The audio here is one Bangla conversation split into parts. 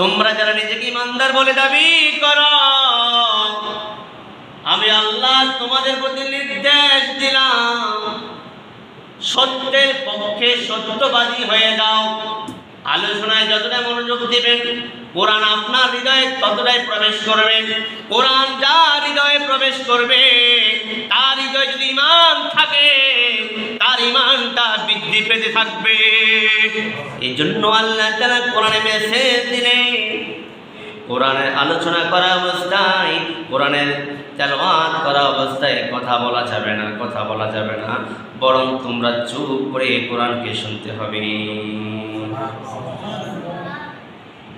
তোমরা যারা নিজেকে ইমানদার বলে দাবি করো, আমি আল্লাহ তোমাদের প্রতি নির্দেশ দিলাম। সত্যের পক্ষে সত্যবাদী হয়ে যাও। আলোচনায় যতটা মনোযোগ দিবেন কোরআন আপনার হৃদয়ে ততটাই প্রবেশ করবে, কোরআন যা হৃদয়ে প্রবেশ করবে, তার হৃদয়ে যদি ইমান থাকে, তার ইমানটা বৃদ্ধি পেতে থাকবে। এই জন্য আল্লাহ তারা কোরআনে মেসেজ দিলেন কোরআনের আলোচনা করা অবস্থায়, কোরআনের তেলওয়াত করা অবস্থায় কথা বলা যাবে না, কথা বলা যাবে না, বরং তোমরা চুপ করে কোরআনকে শুনতে হবে।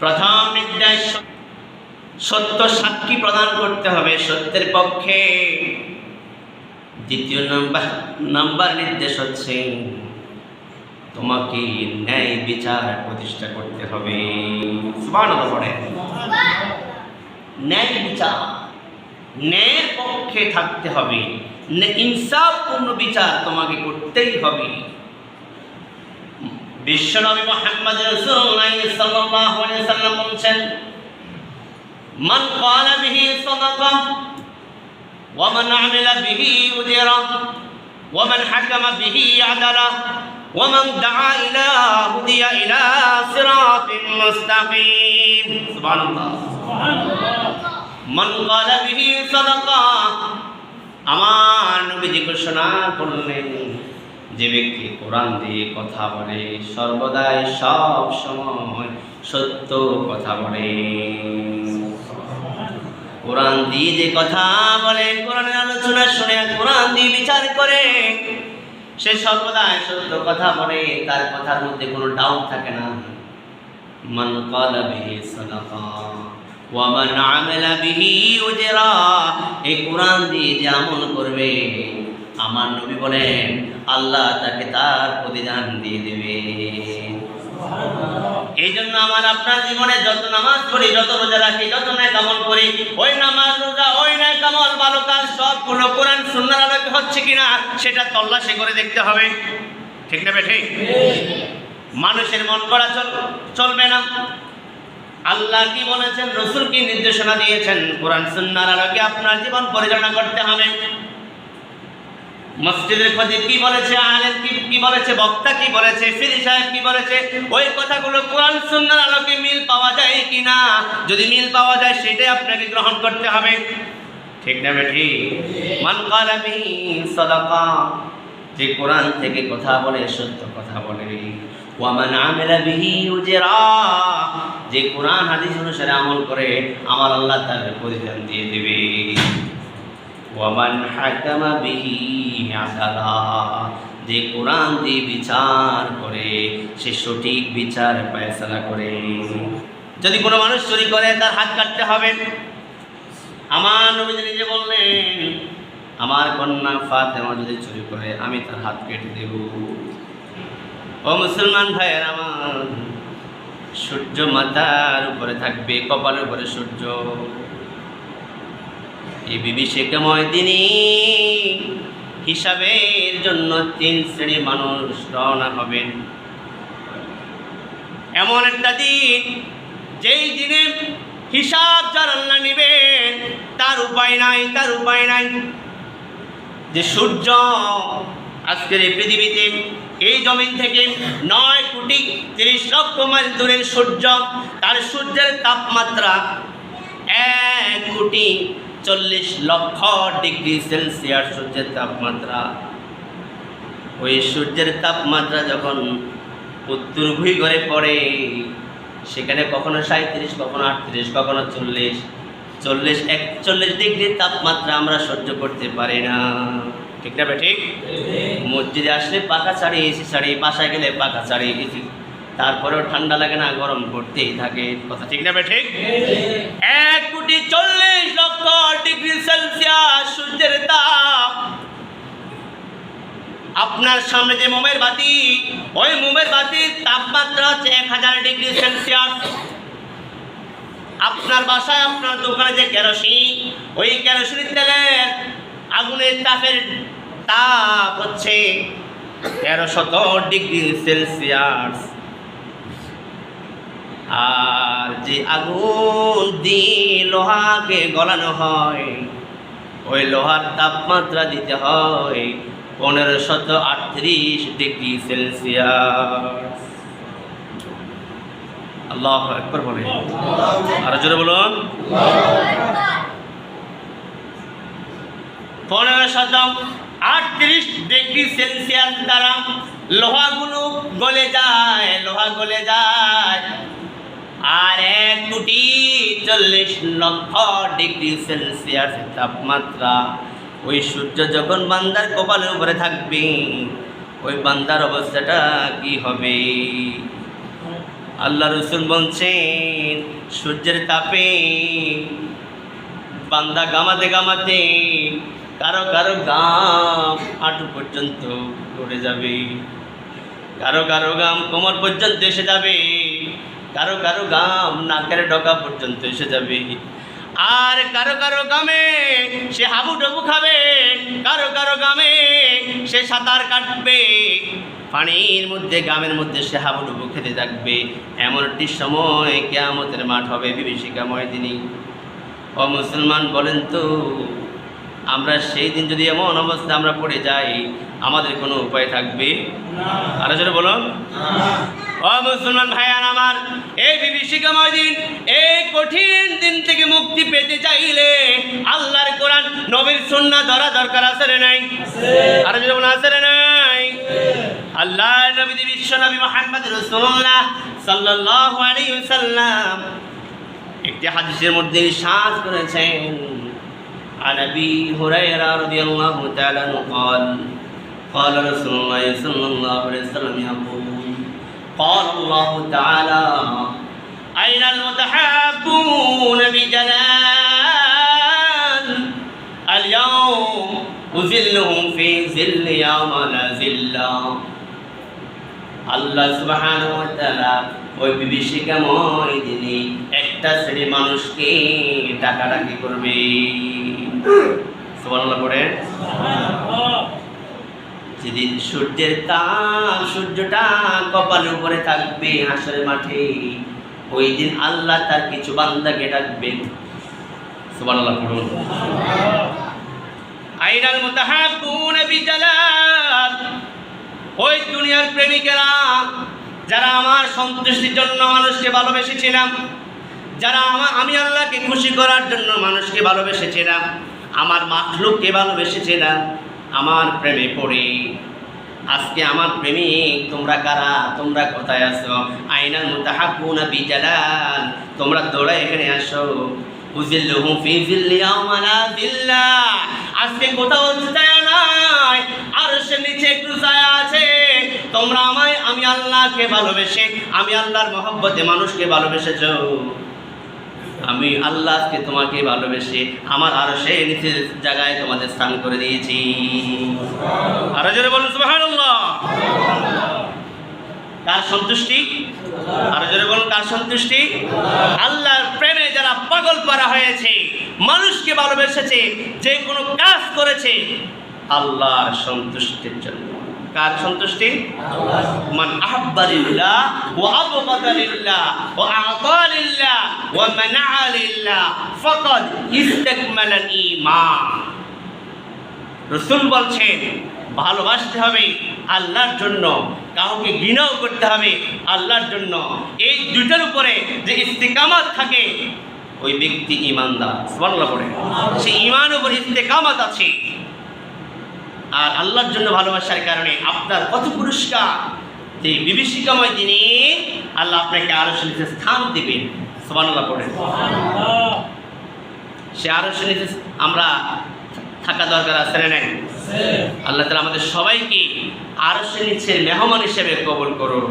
প্রথম নির্দেশ, সত্য সাক্ষী প্রদান করতে হবে সত্যের পক্ষে। দ্বিতীয় নম্বর, নাম্বার নির্দেশ হচ্ছে তোমাকে ন্যায় বিচার প্রতিষ্ঠা করতে হবে। ন্যায় বিচার, ন্যায়ের পক্ষে থাকতে হবে। ইনসাফপূর্ণ বিচার তোমাকে করতেই হবে। বিশ্বনবী মোহাম্মদ রাসূলুল্লাহ সাল্লাল্লাহু আলাইহি সাল্লাম বলেছেন, মান ক্বালা বিহি সাদাকা, ওয়া মান আমিলা বিহি উজরা ওয়া মান হাকামা বিহি আদালা, ওয়া মান দাআ ইলা হুদিয়া ইলা সিরাতিন মুস্তাকিম। সুবহানাল্লাহ। মান ক্বালা বিহি সাদাকা, আমার নবীজি ঘোষণা করলেন যে ব্যক্তি কোরআন দিয়ে কথা বলে, সর্বদাই সব সময় সত্য কথা বলে। কোরআন দিয়ে যে কথা বলে, কোরআনের আলোচনা শুনে, কোরআন দিয়ে বিচার করে, সে সর্বদাই সত্য কথা বলে, তার কথার মধ্যে কোনো ডাউট থাকে না। মান ক্বালা বিহি সাদাকা, ওয়া মান আমিলা বিহি উজরা, এই কোরআন দিয়ে যে আমল করবে আমার নবী বলেন, আল্লাহ তাকে তার প্রতিদান দিয়ে দেবে। এই জন্য আমার আপনার জীবনে যত নামাজ পড়ি, যত রোজা রাখি, যত ন্যায় কামল করি, ওই নামাজ, রোজা, ওই ন্যায় কামল ভালো কাজ, সবগুলো কোরআন সুন্নার আলোকে হচ্ছে কিনা, সেটা তল্লাশি করে দেখতে হবে। ঠিক না বেঠে? মানুষের মন করা চল, চলবে না। আল্লাহ কি বলেছেন? রসুল কি নির্দেশনা দিয়েছেন? কোরআন সুন্নার আলোকে আপনার জীবন পরিচালনা করতে হবে। মসজিদের খতিব কি বলেছে, আলেম কি কি বলেছে, বক্তা কি বলেছে ফিরি সাহেব কি বলেছে, ওই কথাগুলো কোরআন সুন্নার আলোকে মিল পাওয়া যায় কি না যদি মিল পাওয়া যায়, সেটাই আপনাকে গ্রহণ করতে হবে। ঠিক না বেঠি? মান কালা বিহি সাদাকা, যে কোরআন থেকে কথা বলে, সত্য কথা বলে। ওয়ামান আমিলা বিহি উজরা, যে কোরআন, হাদিস অনুসারে আমল করে, আমার আল্লাহ তার প্রতিদান দিয়ে দেবে। ওয়ামান হাকামা বিহি আদালা যে কোরআন দিয়ে বিচার করে, সে সঠিক বিচার ফয়সালা করে। যদি কোনো মানুষ চুরি করে, তার হাত কাটতে হবে। আমার নবীজি নিজে বললেন, আমার কন্যা ফাতেমা যদি চুরি করে, আমি তার হাত কেটে দেব। ও মুসলমান ভাইয়ের আমার, সূর্য মাথার উপরে থাকবে, কপালের উপরে সূর্য। এই বিভীষিকাময় দিনই হিসাবের জন্য তিন শ্রেণির মানুষ রওনা হবেন। এমন একটা দিন, যেই দিনে হিসাব যার আল্লাহ নেবেন, তার উপায় নাই, তার উপায় নাই। যে সূর্য আজকের এই পৃথিবীতে, এই জমিন থেকে নয় কোটি তিরিশ লক্ষ মাইল দূরের সূর্য, তার সূর্যের তাপমাত্রা এক কোটি চল্লিশ লক্ষ ডিগ্রি সেলসিয়াস সূর্যের তাপমাত্রা। ওই সূর্যের তাপমাত্রা যখন উত্তর ভূগরে পড়ে, সেখানে কখনো সাঁত্রিশ কখনো আটত্রিশ, কখনো চল্লিশ। চল্লিশ, একচল্লিশ ডিগ্রি তাপমাত্রা আমরা সহ্য করতে পারি না। ঠিক না ঠিক মসজিদে আসলে পাখা ছাড়ি এসি ছাড়ি, বাসায় গেলে পাখা ছাড়ি এসি তারপরেও ঠান্ডা লাগে না, গরম করতেই থাকে। কথা ঠিক না ঠিক এক কোটি চল্লিশ ডিগ্রি সেলসিয়াস সূর্যের তাপ। আপনার সামনে যে মোমের বাতি, ওই মোমের বাতির তাপমাত্রা হচ্ছে এক হাজার ডিগ্রি সেলসিয়াস। আপনার বাসায়, আপনার দোকানে যে কেরোসিন, ওই কেরোসিন তেলের আগুনের তাপের তাপ হচ্ছে তেরোশত ডিগ্রি সেলসিয়াস। আর যে আগুন দিয়ে লোহাকে গলানো হয়, ওই লোহার তাপমাত্রা দিতে হয় পনেরো শত আটত্রিশ ডিগ্রি সেলসিয়াস। আল্লাহ একবার বলে আরও জোরে বলুন। পনেরো শত আটত্রিশ ডিগ্রি সেলসিয়াস দ্বারা লোহাগুলো গলে যায়, লোহা গলে যায়। আর এক কোটি চল্লিশ লক্ষ ডিগ্রি সেলসিয়াস তাপমাত্রা। ওই সূর্য যখন বান্দার কপালের উপরে থাকবে, ওই বান্দার অবস্থাটা কি হবে? আল্লাহ রসুল বলছেন, সূর্যের তাপে বান্দা গামাতে গামাতে কারও কারও গাম হাঁটু পর্যন্ত পড়ে যাবে। কারও কারও গাম কোমর পর্যন্ত এসে যাবে। কারও কারও গাম নাকের ডগা পর্যন্ত এসে যাবে। আর কারও কারও গামে সে হাবু ডবু খাবে কারও কারও গামে সে সাঁতার কাটবে। পানির মধ্যে গ্রামের মধ্যে সে হাবুডুবু খেতে থাকবে। এমন একটি সময় কেয়ামতের মাঠ হবে বিভীষিকাময় দিনই ও মুসলমান বলেন তো আমরা সেই দিন যদি এমন অবস্থা আমরা পড়ে যাই আমাদের কোনো উপায় থাকবে? আরও বলুন। ও মুসলমান ভাইয়ান আমার এই বিভীষিকাময় দিন এই কঠিন দিন থেকে মুক্তি পেতে চাইলে আল্লাহর কোরআন নবীর সুন্নাহ ধরা দরকার আছে রে নাই আরো জোরে বলুন আছে রে নাই আল্লাহ নবী বিশ্ব নবী মোহাম্মদ রাসূলুল্লাহ সাল্লাল্লাহু আলাইহি ওয়াসাল্লাম একটি হাদিসের মধ্যে ইরশাদ করেছেন عن ابي هريره رضي الله تعالى عنه قال قال رسول الله صلى الله عليه وسلم يقول قال الله تعالى اين المتحابون بجلال اليوم أذلهم في ظل يوم لا ظل আল্লাহ সুবহানাহু ওয়া তাআলা ওই বিভীষিকাময় দিনে একটা শ্রেণীর মানুষকে ডাকাডাকি করবে সুবহানাল্লাহ পড়ে যেদিন সূর্যের তাপ সূর্যটা কপালের উপরে থাকবে হাসরের মাঠে। ওই দিন আল্লাহ তার কিছু বান্দাকে ডাকবেন। সুবহানাল্লাহ, পড়ুন। আইনাল মুতাহাব্বুন বিজালাল। ওই দুনিয়ার প্রেমিকেরা, যারা আমার সন্তুষ্টির জন্য মানুষকে ভালোবেসেছিলাম, যারা আমার আমি আল্লাহকে খুশি করার জন্য মানুষকে ভালোবেসেছিলাম, আমার মাখলুককে ভালোবেসেছিলাম আমার প্রেমে পড়ি। আজকে আমার প্রেমিক, তোমরা কারা? তোমরা কোথায় আসো আইনাল মুতাহাব্বুনা বিজালাল, তোমরা দৌড়া এখানে আসো। আজকে নিচে একটু আছে। তোমরা আমায়, আমি আল্লাহকে ভালোবেসে, আমি আল্লাহর মহব্বতে মানুষকে ভালোবেসেছো। আমি আল্লাহকে তোমাকে ভালোবেসে আমার আরও সে নিচের জায়গায় তোমাদের স্থান করে দিয়েছি। আরও জোরে বলুন, সুবহানাল্লাহ। কার সন্তুষ্টি? আরও জোরে বলুন, কার সন্তুষ্টি? আল্লাহর প্রেমে যারা পাগল পারা হয়েছে, মানুষকে ভালোবেসেছে, যে কোনো কাজ করেছে, আল্লাহর সন্তুষ্টির জন্য। কার সন্তুষ্টি? মান আহাব্বা লিল্লাহ ওয়া আবগাদা লিল্লাহ ওয়া আ'তা লিল্লাহ ওয়া মানা'a লিল্লাহ ফাকাদ ইস্তাকমালা ঈমান রসুল বলছেন, ভালোবাসতে হবে আল্লাহর জন্য, কাউকে ঘৃণাও করতে হবে আল্লাহর জন্য। এই দুটার উপরে যে ইস্তেকামাত থাকে, ওই ব্যক্তি ইমানদার সুবহানাল্লাহ পড়ে সে ইমান উপর ইস্তেকামাত আছে। আর আল্লাহর জন্য ভালোবাসার কারণে আপনার কত পুরস্কার যে বিভীষিকাময় দিনে আল্লাহ আপনাকে আরও নিচে স্থান দিবেন। সুবহানাল্লাহ পড়ে সে আরও নিচে আমরা থাকা দরকার আছে না আল্লাহ তালা আমাদের সবাইকে আরও নিচে মেহমান হিসেবে কবল করুন।